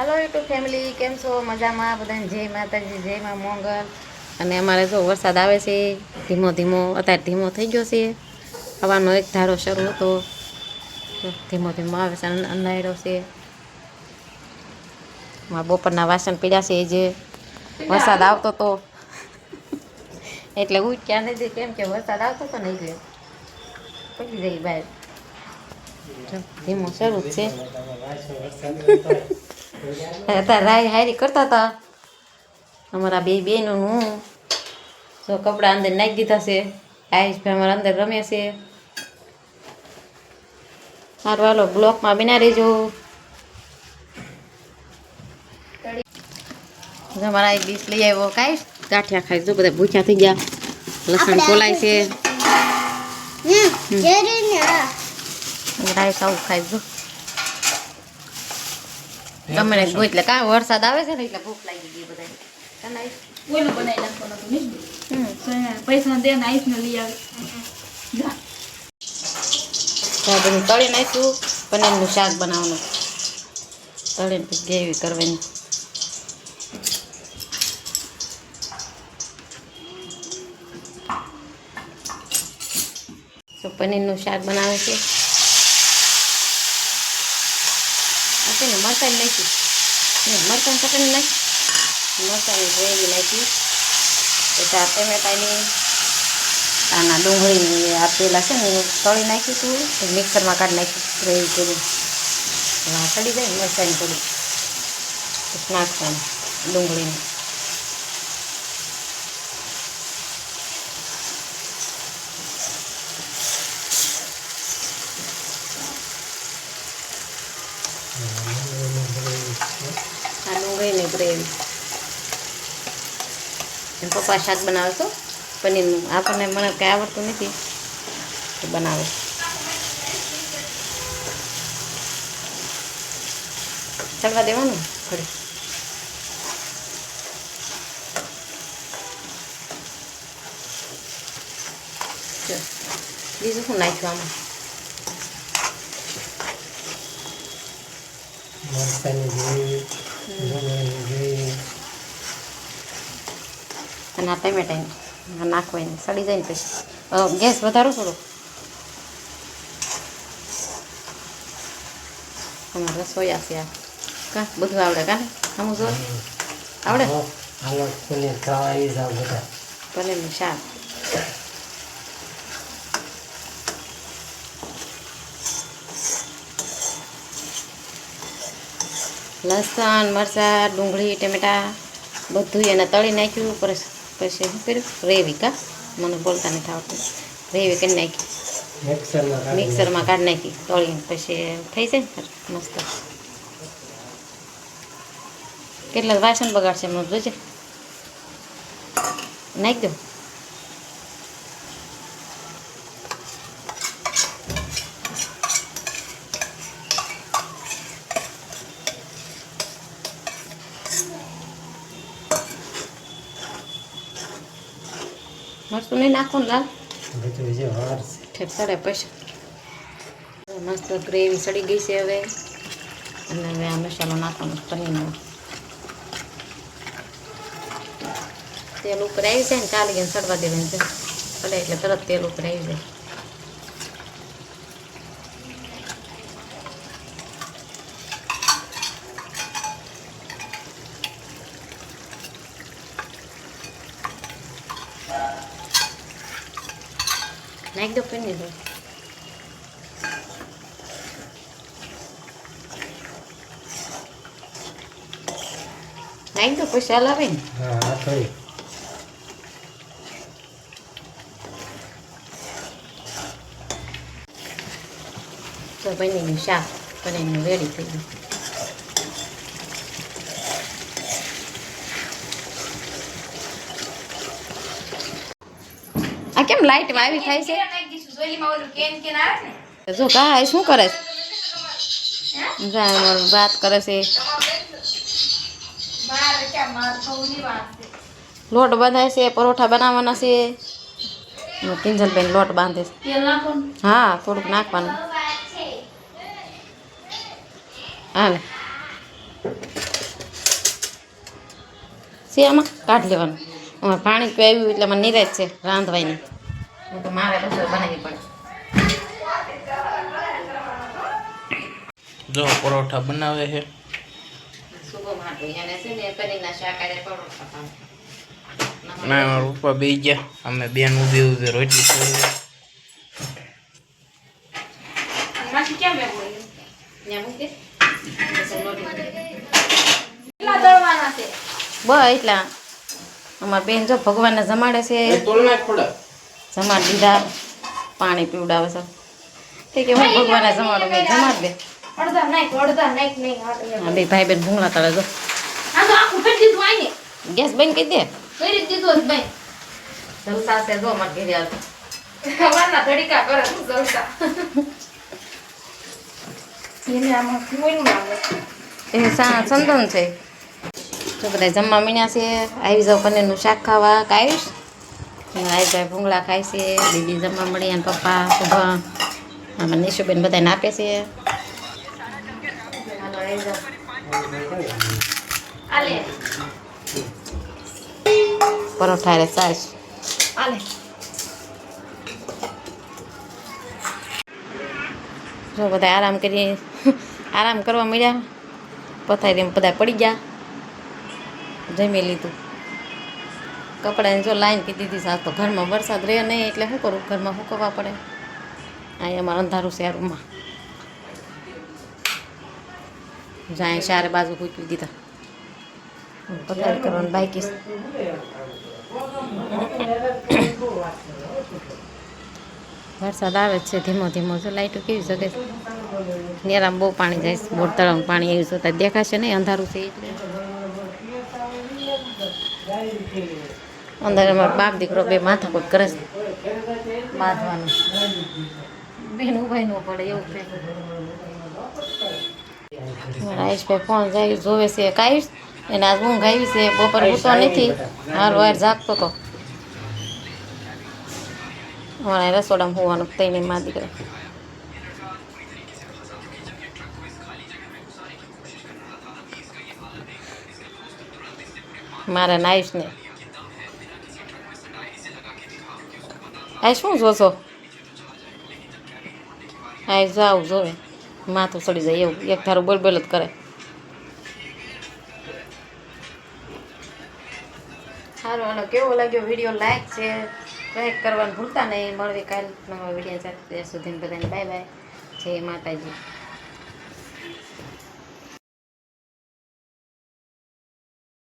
હાલો YouTube family કેમ છો? મજામાં? બધાને જય માતાજી જય મા મોંગલ અને અમારે જો વરસાદ આવે છે ધીમો ધીમો અત્યારે ધીમો થઈ ગયો છે. હવાનો એક ધારો શરૂ હતો. ધીમો ધીમો આવે છે અન- છે. મારા બપોરના વાસણ પીડ્યા છે એ જે વરસાદ આવતો હતો એટલે ઉઠ્યા નથી કેમ કે વરસાદ આવતો હતો ને એટલે પડી જઈ બહાર. ધીમો શરૂ છે. રાય હારી કરતા હતા અમારા બે બેનો હું જો કપડાં અંદર નાખી દીધા છે. આયુષભાઈ અમારા અંદર રમે છે. સારું હાલો બ્લોકમાં બિના રહેજો. અમારા મારા એક ડીશ લઈ આવ્યો કાંઈ? ગાંઠિયા ખાઈ. જો બધા ભૂખ્યા થઈ ગયા. લસણ કોલાય છે. રાઈસ આવું ખાઈ જો. તમને એટલે કાં વરસાદ આવે છે ને એટલે ભૂખ લાગી ગઈ બધા ઓલું બનાવી નાખવાનું હતું નહીં? પૈસા દે ને આઈસ ને લઈ આવે. બધું તળી નાખ્યું પનીરનું શાક બનાવવાનું. તળીને પછી ગ્રેવી કરવાની. તો પનીરનું શાક બનાવે છે આ છે. ને મરચાં નાખી. મરચાં ચટણી નાખી મરચાંની ગ્રેવી નાખી. પછી આ ટમેટાની આના ડુંગળી આ પેલા છે ને તળી નાખ્યું હતું મિક્સરમાં કાઢી નાખ્યું ગ્રેવી કરી સડી જાય ને મરચાંની થોડી નાખવાનું ડુંગળીને આ ડુંગળીની ગ્રેવી. એમ પપ્પા શાક બનાવે છો પનીરનું. આપણને મને કંઈ આવડતું નથી તો બનાવે. ચડવા દેવાનું? જો, બીજું શું નાખ્યું આમાં મરચાંની ગ્રેવી ડુંગળીની ગ્રેવી અને આ નાખવા નાખવાની સડી જાય ને પછી. ગેસ વધારો થોડો. અમારે રસોયા છે કા બધું આવડે કા હમું જો. આવડે? ભલે પનીર ખાવા જાવ બધા. પનીરનું શાક. લસણ મરચાં ડુંગળી ટમેટા બધું એને તળી નાખ્યું પછી પછી શું કર્યું ગ્રેવી કા મને બોલતા નથી આવડતું ગ્રેવી કરી નાખી મિક્સરમાં કાઢી નાખી તળીને પછી થઈ જાય ને મસ્ત કેટલા વાસણ બગાડશે એમનું જોજે નાખી દો મરચું નહીં નાખો ને લાલ? ઠેક સડે પછી. મસ્ત ગ્રેવી સડી ગઈ છે હવે. અને હવે આ મસાલો નાખવાનો પનીરનો તેલ ઉપર આવી જાય ને ચાલી ગઈને સડવા દેવાનું છે. સડે એટલે તરત તેલ ઉપર આવી જાય. નાખી દો પનીર હવે. નાખી દો પછી હલાવે ને હા થોડી તો પનીરનું શાક પનીરનું રેડી થઈ ગયું કેમ લાઈટ આવી થાય છે? જો કા શું કરે છે? વાત કરે છે. લોટ બંધાય છે પરોઠા બનાવવાના છે. કિંજલબેન લોટ બાંધે છે. હા થોડુંક નાખવાનું. હાલે. છે આમાં? કાઢી લેવાનું. પાણી પીવાયું એટલે મને નિરાજ છે રાંધવાની. નહીં તો મારે રસોઈ બનાવવી પડે. જો પરોઠા બનાવે છે. સુગમ હાટું એને છે ને પનીરના શાક આરે પરોઠા ખાવા. ના મારા બે ગયા. અમે બેન ઊભી ઊભી રોટલી ખોલી માસી ક્યાં મેં ત્યાં મૂકે કેટલા દળવાના છે? બ એટલા. અમારા બેન જો ભગવાનને જમાડે છે. જમાડ દીધા પાણી પીવડાવે છે. ઠીક છે હું ભગવાનને જમાડો મેં જમાડ દે. હાથ બે ભાઈ બેન ભૂંગળા તળે જો. તો ગેસ બંધ કરી દે. કરી દીધું જ ભાઈ જલસા છે જો અમારે ઘેરે આવતો સવારના ધડીકા કરે શું જલસા? એને આમાં એ સા સંતન છે. તો બધા જમવા મીણ્યા છે. આવી જાવ પનીરનું શાક ખાવા. કાવીશ આવી જાય ભૂંગળા ખાય છે દીદી જમવા મળી અને પપ્પા શુભા આમાં નિશુબેન બધાને આપે છે હાલો આવી જાઓ આલે પરોઠા રે સાસ આલે જો બધા આરામ કરી આરામ કરવા મળ્યા પથારીમાં બધા પડી ગયા જમી લીધું કપડાને જો લાઈન કીધી દીધી સાસ તો ઘરમાં વરસાદ રહે નહીં, એટલે શું કરું? ઘરમાં સૂકવવા પડે? અહીંયા અમારે અંધારું છે આ રૂમમાં. જાય ચારે બાજુ સૂકવી દીધા. પગાર કરવાનું બાકી. વરસાદ આવે જ છે, ધીમો ધીમો. છે લાઈટો કેવી શકે નેરામ બહુ પાણી જાય બોર તળાવનું પાણી એવું જોતા દેખાશે નહીં, અંધારું છે એટલે. અંદર અમારો બાપ દીકરો બે માથાકૂટ કરે છે. બાંધવાનું. બેન ઉભાઈ ન પડે એવું છે. આયુષભાઈ ફોન જાય જોવે છે કાઈશ એને આજ ઊંઘ આવી છે બપોર ઉતો નથી. હાલ વાર જાગતો હતો અમારા રસોડામાં હોવાનું તઈને માં દીકરા. મારા નાઈશ ને આ શું જોશો આ જાવ જોવે માથું સડી જાય એવું એક ધારું બોલ બોલ જ કરે સારું હાલો કેવો લાગ્યો વીડિયો લાઈક છે લાઈક કરવાનું ભૂલતા નહીં મળવી કાલ નવા વીડિયો સાથે સુધી બધાને બાય બાય જય માતાજી